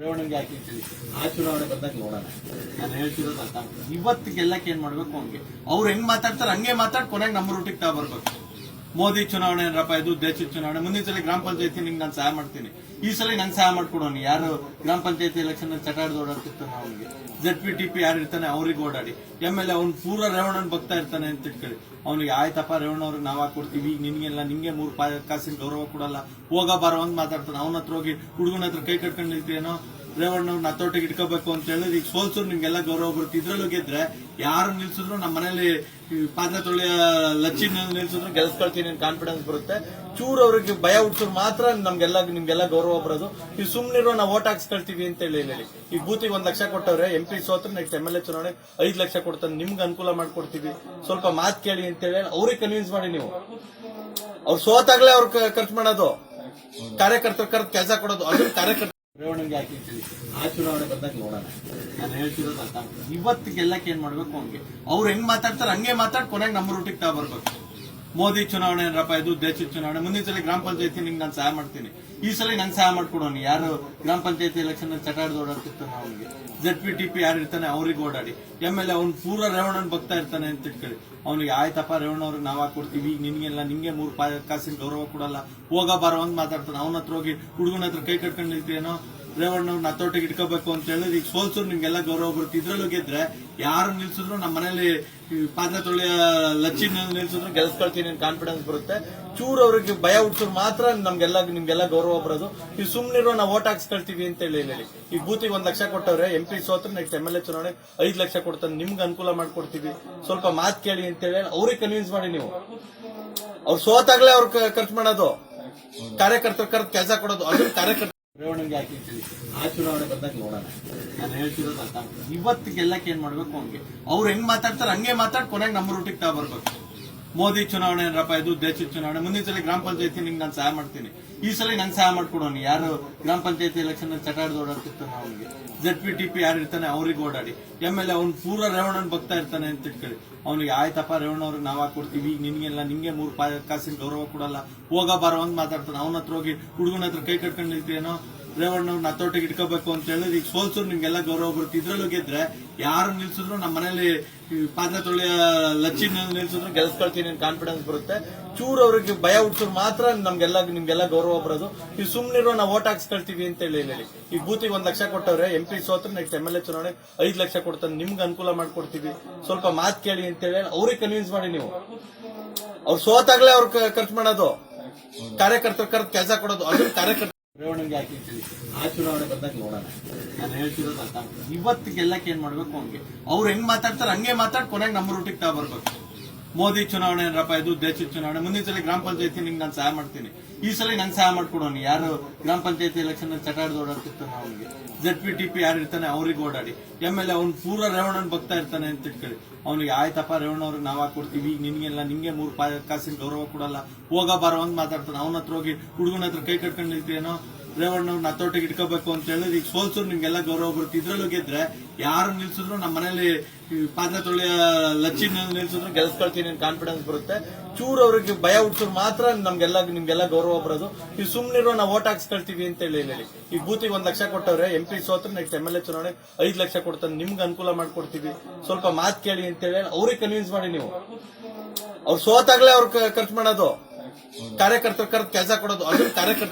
ರೇವಣ್ಣಂಗೆ ಹಾಕಿರ್ತೀವಿ ಆ ಚುನಾವಣೆ ಬಂದಾಗ ನೋಡೋಣ. ನಾನು ಹೇಳ್ತಿರೋದು ಅರ್ಥ ಆಗ್ತದೆ. ಇವತ್ತು ಗೆಲ್ಲಕ್ಕೆ ಏನ್ ಮಾಡ್ಬೇಕು? ಅವ್ನಿಗೆ ಅವ್ರು ಹೆಂಗ್ ಮಾತಾಡ್ತಾರೆ ಹಂಗೆ ಮಾತಾಡ್, ಕೊನೆಗೆ ನಮ್ಮ ರೂಟಿಗೆ ತಾ ಬರ್ಬೇಕು. ಮೋದಿ ಚುನಾವಣೆ ಏನಪ್ಪ ಇದು ದೇಶದ ಚುನಾವಣೆ? ಮುಂದಿನ ಸಲ ಗ್ರಾಮ ಪಂಚಾಯತಿ ನಿಮ್ಗೆ ನಾನು ಸಹಾಯ ಮಾಡ್ತೀನಿ. ಈ ಸಲ ನಂಗೆ ಸಹಾಯ ಮಾಡ್ಕೊಡೋಣ ಯಾರು ಗ್ರಾಮ ಪಂಚಾಯತಿ ಎಲೆಕ್ಷನ್ ಚಟಾಡ್ದು ಓಡಾಡ್ತಿರ್ತಾನೆ ಅವನಿಗೆ. ಜೆಡ್ ಪಿ ಟಿ ಪಿ ಯಾರು ಇರ್ತಾನೆ ಅವ್ರಿಗೆ ಓಡಾಡಿ. ಎಂ ಎಲ್ ಎ ಅವ್ನು ಪೂರ ರೇವಣ್ಣನ್ ಭಕ್ತ ಇರ್ತಾನೆ ಅಂತ ಇಟ್ಕೊಳ್ಳಿ. ಅವ್ನಿಗೆ ಆಯ್ತಪ್ಪ ರೇವಣ್ಣ ಅವ್ರಿಗೆ ನಾವ್ ಕೊಡ್ತೀವಿ ಈಗ ನಿನ್ಗೆಲ್ಲ ನಿಂಗೆ ಮೂರು ಕಾಸಿನ ಗೌರವ ಕೊಡಲ್ಲ. ಹೋಗ ಬಾರೋ ಅಂತ ಮಾತಾಡ್ತಾನೆ. ಅವನ ಹತ್ರ ಹೋಗಿ ಹುಡುಗನ ಹತ್ರ ಕೈ ಕಟ್ಕೊಂಡು ನಿಲ್ತೀನೋ ರೇವಣ್ಣ ಹತೋಟಿಗೆ ಇಟ್ಕೋಬೇಕು ಅಂತ ಹೇಳಿದ್ರೆ ಈಗ ಸೋಲ್ಸೂರು ನಿಮ್ಗೆಲ್ಲ ಗೌರವ ಬರುತ್ತೆ. ಇದ್ರಲ್ಲೂ ಗೆದ್ರೆ ಯಾರು ನಿಲ್ಸಿದ್ರು ನಮ್ಮ ಮನೇಲಿ ಪಾತ್ರ ತೊಳೆಯ ಲಚ್ಚಿನ ನಿಲ್ಸಿದ್ರು ಗೆಲ್ಸ್ಕೊಳ್ತೀನಿ ಕಾನ್ಫಿಡೆನ್ಸ್ ಬರುತ್ತೆ. ಚೂರು ಅವ್ರಿಗೆ ಭಯ ಹುಡ್ಸೋರು ಮಾತ್ರ ನಮ್ಗೆಲ್ಲ, ನಿಮ್ಗೆಲ್ಲ ಗೌರವ ಬರೋದು. ಈ ಸುಮ್ನಿರೋ ನಾವು ಓಟ್ ಹಾಕ್ಸ್ಕೊಳ್ತೀವಿ ಅಂತ ಹೇಳಿ ಹೇಳಿ. ಈ ಬೂತಿಗೆ ಒಂದ್ ಲಕ್ಷ ಕೊಟ್ಟವ್ರೆ ಎಂ ಪಿ ಸೋತ್ರ ನೆಕ್ಸ್ಟ್ ಎಂ ಎಲ್ ಎ ಚುನಾವಣೆ ಐದ್ ಲಕ್ಷ ಕೊಡ್ತಾನೆ ನಿಮ್ಗೆ ಅನುಕೂಲ ಮಾಡ್ಕೊಡ್ತೀವಿ. ಸ್ವಲ್ಪ ಮಾತ್ ಕೇಳಿ ಅಂತ ಹೇಳಿ ಅವ್ರಿಗೆ ಕನ್ವಿನ್ಸ್ ಮಾಡಿ ನೀವು. ಅವ್ರು ಸೋತಾಗ್ಲೇ ಅವ್ರು ಖರ್ಚು ಮಾಡೋದು. ಕಾರ್ಯಕರ್ತರು ಕೆಲಸ ಕೊಡೋದು. ಅದು ಕಾರ್ಯಕರ್ತ ರೇವಣ್ಣಂಗೆ ಹಾಕಿರ್ತೀನಿ ಆ ಚುನಾವಣೆ ಬಂದಾಗ ನೋಡೋಣ. ನಾನು ಹೇಳ್ತಿರೋದು ಅರ್ಥ. ಇವತ್ತು ಏನ್ ಮಾಡ್ಬೇಕು ಅವ್ಗೆ ಅವ್ರು ಹೆಂಗ್ ಮಾತಾಡ್ತಾರೆ ಹಂಗೆ ಮಾತಾಡ್, ಕೊನೆಗೆ ನಮ್ಮ ರೂಟಿಗೆ ತಾ ಬರ್ಬೇಕು. ಮೋದಿ ಚುನಾವಣೆ ಏನಪ್ಪ ಇದು ದೇಶದ ಚುನಾವಣೆ? ಮುಂದಿನ ಸಲ ಗ್ರಾಮ ಪಂಚಾಯತಿ ನಿಮ್ಗೆ ನಾನು ಸಹಾಯ ಮಾಡ್ತೀನಿ. ಈ ಸಲ ನಂಗೆ ಸಹಾಯ ಮಾಡ್ಕೊಡೋಣ ಯಾರು ಗ್ರಾಮ ಪಂಚಾಯತಿ ಎಲೆಕ್ಷನ್ ಚಟಾಡ್ದು ಓಡಾಡ್ತಿರ್ತಾನೆ ಅವನಿಗೆ. ಜೆಡ್ ಪಿ ಟಿ ಪಿ ಯಾರು ಇರ್ತಾನೆ ಅವ್ರಿಗೆ ಓಡಾಡಿ. ಎಂ ಎಲ್ ಎ ಅವ್ನು ಪೂರ ರೇವಣ್ಣನ್ ಭಕ್ತ ಇರ್ತಾನೆ ಅಂತ ಇಟ್ಕೊಳ್ಳಿ. ಅವ್ನಿಗೆ ಆಯ್ತಪ್ಪ ರೇವಣ್ಣ ಅವ್ರಿಗೆ ನಾವ್ ಕೊಡ್ತೀವಿ ಈಗ ನಿನ್ಗೆಲ್ಲ ನಿಂಗೆ ಮೂರು ಕಾಸಿನ ಗೌರವ ಕೊಡಲ್ಲ. ಹೋಗ ಬಾರೋ ಅಂತ ಮಾತಾಡ್ತಾನೆ. ಅವನ ಹತ್ರ ಹೋಗಿ ಹುಡುಗನ ಹತ್ರ ಕೈ ಕಟ್ಕೊಂಡು ನಿಲ್ತೀನೋ ರೇವಣ್ಣ ಅವ್ರು ನತ್ತೋಟಿಗೆ ಇಟ್ಕೋಬೇಕು ಅಂತ ಹೇಳಿದ್ರೆ ಈಗ ಸೋಲ್ಸೂರು ನಿಮ್ಗೆಲ್ಲ ಗೌರವ ಬರುತ್ತೆ. ಇದ್ರಲ್ಲೂ ಗೆದ್ರೆ ಯಾರು ನಿಲ್ಸಿದ್ರು ನಮ್ಮ ಮನೇಲಿ ಪಾತ್ರ ತೊಳೆಯ ಲಚ್ಚಿನ ನಿಲ್ಸಿದ್ರು ಗೆಲ್ಸ್ಕೊಳ್ತೀನಿ ಕಾನ್ಫಿಡೆನ್ಸ್ ಬರುತ್ತೆ. ಚೂರು ಅವ್ರಿಗೆ ಭಯ ಹುಡ್ಸೋರು ಮಾತ್ರ ನಮ್ಗೆಲ್ಲ, ನಿಮ್ಗೆಲ್ಲ ಗೌರವ ಬರೋದು. ಈ ಸುಮ್ನಿರೋ ನಾವು ಓಟ್ ಹಾಕ್ಸ್ಕೊಳ್ತೀವಿ ಅಂತ ಹೇಳಿ ಹೇಳಿ. ಈ ಬೂತಿಗೆ ಒಂದ್ ಲಕ್ಷ ಕೊಟ್ಟವ್ರೆ ಎಂ ಪಿ ಸೋತ್ರ ನೆಕ್ಸ್ಟ್ ಎಂ ಎಲ್ ಎ ಚುನಾವಣೆ ಐದ್ ಲಕ್ಷ ಕೊಡ್ತಾನೆ ನಿಮ್ಗೆ ಅನುಕೂಲ ಮಾಡ್ಕೊಡ್ತೀವಿ. ಸ್ವಲ್ಪ ಮಾತ್ ಕೇಳಿ ಅಂತ ಹೇಳಿ ಅವ್ರಿಗೆ ಕನ್ವಿನ್ಸ್ ಮಾಡಿ ನೀವು. ಅವ್ರು ಸೋತಾಗ್ಲೇ ಅವ್ರು ಖರ್ಚು ಮಾಡೋದು. ಕಾರ್ಯಕರ್ತರು ಕೆಲಸ ಕೊಡೋದು. ಅದು ಕಾರ್ಯಕರ್ತ ರೇವಣ್ಣಂಗೆ ಹಾಕಿರ್ತೀನಿ ಆ ಚುನಾವಣೆ ಬಂದಾಗ ನೋಡೋಣ. ನಾನು ಹೇಳ್ತಿರೋದು ಅರ್ಥ. ಇವತ್ತು ಗೆಲ್ಲಕ್ಕೆ ಏನ್ ಮಾಡ್ಬೇಕು ಅವ್ನಿಗೆ? ಅವ್ರು ಹೆಂಗ್ ಮಾತಾಡ್ತಾರೆ ಹಂಗೆ ಮಾತಾಡ್, ಕೊನೆಗೆ ನಮ್ಮ ರೂಟಿಗೆ ತಾ ಬರ್ಬೇಕು. ಮೋದಿ ಚುನಾವಣೆ ಏನಪ್ಪ ಇದು ದೇಶದ ಚುನಾವಣೆ. ಮುಂದಿನ ಸಲ ಗ್ರಾಮ ಪಂಚಾಯತಿ ನಿಂಗೆ ನಾನು ಸಹಾಯ ಮಾಡ್ತೀನಿ. ಈ ಸಲ ನಂಗೆ ಸಹಾಯ ಮಾಡ್ಕೊಡೋನು ಯಾರು ಗ್ರಾಮ ಪಂಚಾಯತಿ ಎಲೆಕ್ಷನ್ ಚಟಾಡ್ದು ಓಡಾಡ್ತಿರ್ತಾನೆ ಅವ್ನಿಗೆ. ಜೆಡ್ ಪಿ ಟಿ ಪಿ ಯಾರು ಇರ್ತಾನೆ ಅವ್ರಿಗೆ ಓಡಾಡಿ. ಎಂ ಎಲ್ ಎ ಅವ್ನು ಪೂರ ರೇವಣ್ಣನ್ ಭಕ್ತ ಇರ್ತಾನೆ ಅಂತ ಇಟ್ಕೊಳ್ಳಿ. ಅವ್ನಿಗೆ ಆಯ್ತಪ್ಪ ರೇವಣ್ಣ ಅವ್ರಿಗೆ ನಾವ್ ಕೊಡ್ತೀವಿ ಈಗ ನಿನ್ಗೆಲ್ಲ ನಿಂಗೆ ಮೂರು ಕಾಸಿನ ಗೌರವ ಕೊಡಲ್ಲ. ಹೋಗ ಬಾರೋ ಅಂತ ಮಾತಾಡ್ತಾನೆ. ಅವನ ಹತ್ರ ಹೋಗಿ ಹುಡುಗನ ಹತ್ರ ಕೈ ಕಟ್ಕೊಂಡು ರೇವಣ್ಣ ಅವ್ರು ನತ್ತೋಟಿಗೆ ಇಟ್ಕೋಬೇಕು ಅಂತ ಹೇಳಿದ್ರೆ ಈಗ ಸೋಲ್ಸೂರು ನಿಮ್ಗೆಲ್ಲ ಗೌರವ ಬರುತ್ತೆ. ಇದ್ರಲ್ಲೂ ಗೆದ್ರೆ ಯಾರು ನಿಲ್ಸಿದ್ರು ನಮ್ಮ ಮನೇಲಿ ಪಾತ್ರ ತೊಳೆಯ ಲಚ್ಚಿನ ನಿಲ್ಸಿದ್ರು ಗೆಲ್ಸ್ಕೊಳ್ತೀನಿ ಕಾನ್ಫಿಡೆನ್ಸ್ ಬರುತ್ತೆ. ಚೂರು ಅವ್ರಿಗೆ ಭಯ ಹುಡ್ಸೋರು ಮಾತ್ರ ನಮ್ಗೆಲ್ಲ, ನಿಮ್ಗೆಲ್ಲ ಗೌರವ ಬರೋದು. ಈ ಸುಮ್ನಿರೋ ನಾವು ಓಟ್ ಹಾಕ್ಸ್ಕೊಳ್ತೀವಿ ಅಂತ ಹೇಳಿ ಹೇಳಿ. ಈ ಬೂತಿಗೆ ಒಂದ್ ಲಕ್ಷ ಕೊಟ್ಟವ್ರೆ ಎಂ ಪಿ ಸೋತ್ರ ನೆಕ್ಸ್ಟ್ ಎಂ ಎಲ್ ಎ ಚುನಾವಣೆ ಐದ್ ಲಕ್ಷ ಕೊಡ್ತಾನೆ ನಿಮ್ಗೆ ಅನುಕೂಲ ಮಾಡ್ಕೊಡ್ತೀವಿ. ಸ್ವಲ್ಪ ಮಾತ್ ಕೇಳಿ ಅಂತ ಹೇಳಿ ಅವ್ರಿಗೆ ಕನ್ವಿನ್ಸ್ ಮಾಡಿ ನೀವು. ಅವ್ರು ಸೋತಾಗ್ಲೇ ಅವ್ರು ಖರ್ಚು ಮಾಡೋದು. ಕಾರ್ಯಕರ್ತರು ಕೆಲಸ ಕೊಡೋದು. ಅದು ಕಾರ್ಯಕರ್ತ ರೇವಣ್ಣಂಗೆ ಹಾಕಿರ್ತೀವಿ ಆ ಚುನಾವಣೆ ಬಂದಾಗ ನೋಡೋಣ. ನಾನು ಹೇಳ್ತಿರೋದು ಅರ್ಥ ಆಗ್ತದೆ. ಇವತ್ತು ಗೆಲ್ಲಕ್ಕೆ ಏನ್ ಮಾಡ್ಬೇಕು ಅವ್ನಿಗೆ? ಅವ್ರು ಹೆಂಗ್ ಮಾತಾಡ್ತಾರೆ ಹಂಗೆ ಮಾತಾಡ್, ಕೊನೆಗೆ ನಮ್ಮ ರೂಟಿಗೆ ತಾ ಬರ್ಬೇಕು. ಮೋದಿ ಚುನಾವಣೆ ಏನಪ್ಪ ಇದು ದೇಶದ ಚುನಾವಣೆ? ಮುಂದಿನ ಸಲ ಗ್ರಾಮ ಪಂಚಾಯತಿ ನಿಮ್ಗೆ ನಾನು ಸಹಾಯ ಮಾಡ್ತೀನಿ. ಈ ಸಲ ನಂಗೆ ಸಹಾಯ ಮಾಡ್ಕೊಡೋಣ ಯಾರು ಗ್ರಾಮ ಪಂಚಾಯತಿ ಎಲೆಕ್ಷನ್ ಚಟಾಡ್ದು ಓಡಾಡ್ತಿರ್ತಾನೆ ಅವನಿಗೆ. ಜೆಡ್ ಪಿ ಟಿ ಪಿ ಯಾರು ಇರ್ತಾನೆ ಅವ್ರಿಗೆ ಓಡಾಡಿ. ಎಂ ಎಲ್ ಎ ಅವ್ನು ಪೂರ ರೇವಣ್ಣನ್ ಭಕ್ತ ಇರ್ತಾನೆ ಅಂತ ಇಟ್ಕೊಳ್ಳಿ. ಅವ್ನಿಗೆ ಆಯ್ತಪ್ಪ ರೇವಣ್ಣ ಅವ್ರಿಗೆ ನಾವ್ ಕೊಡ್ತೀವಿ ಈಗ ನಿನ್ಗೆಲ್ಲ ನಿಂಗೆ ಮೂರು ಕಾಸಿನ ಗೌರವ ಕೊಡಲ್ಲ. ಹೋಗ ಬಾರೋ ಅಂತ ಮಾತಾಡ್ತಾನೆ. ಅವನ ಹತ್ರ ಹೋಗಿ ಹುಡುಗನ ಹತ್ರ ಕೈ ಕಟ್ಕೊಂಡು ನಿಲ್ತೀನೋ ರೇವಣ್ಣ ಅವ್ರು ನತ್ತೋಟಿಗೆ ಇಟ್ಕೋಬೇಕು ಅಂತ ಹೇಳಿದ್ರೆ ಈಗ ಸೋಲ್ಸೂರು ನಿಮ್ಗೆಲ್ಲ ಗೌರವ ಬರುತ್ತೆ. ಇದ್ರಲ್ಲೂ ಗೆದ್ರೆ ಯಾರು ನಿಲ್ಸಿದ್ರು ನಮ್ಮ ಮನೇಲಿ ಪಾತ್ರ ತೊಳೆಯ ಲಚ್ಚಿನ ನಿಲ್ಸಿದ್ರು ಗೆಲ್ಸ್ಕೊಳ್ತೀನಿ ಕಾನ್ಫಿಡೆನ್ಸ್ ಬರುತ್ತೆ. ಚೂರು ಅವ್ರಿಗೆ ಭಯ ಹುಡ್ಸೋರು ಮಾತ್ರ ನಮ್ಗೆಲ್ಲ, ನಿಮ್ಗೆಲ್ಲ ಗೌರವ ಬರೋದು. ಈ ಸುಮ್ನಿರೋ ನಾವು ಓಟ್ ಹಾಕ್ಸ್ಕೊಳ್ತೀವಿ ಅಂತ ಹೇಳಿ ಹೇಳಿ. ಈ ಬೂತಿಗೆ ಒಂದ್ ಲಕ್ಷ ಕೊಟ್ಟವ್ರೆ ಎಂ ಪಿ ಸೋತ್ರ ನೆಕ್ಸ್ಟ್ ಎಂ ಎಲ್ ಎ ಚುನಾವಣೆ ಐದ್ ಲಕ್ಷ ಕೊಡ್ತಾನೆ ನಿಮ್ಗೆ ಅನುಕೂಲ ಮಾಡ್ಕೊಡ್ತೀವಿ. ಸ್ವಲ್ಪ ಮಾತ್ ಕೇಳಿ ಅಂತ ಹೇಳಿ ಅವ್ರಿಗೆ ಕನ್ವಿನ್ಸ್ ಮಾಡಿ ನೀವು. ಅವ್ರು ಸೋತಾಗ್ಲೇ ಅವ್ರು ಖರ್ಚು ಮಾಡೋದು. ಕಾರ್ಯಕರ್ತರು ಕೆಲಸ ಕೊಡೋದು. ಅದು ಕಾರ್ಯಕರ್ತ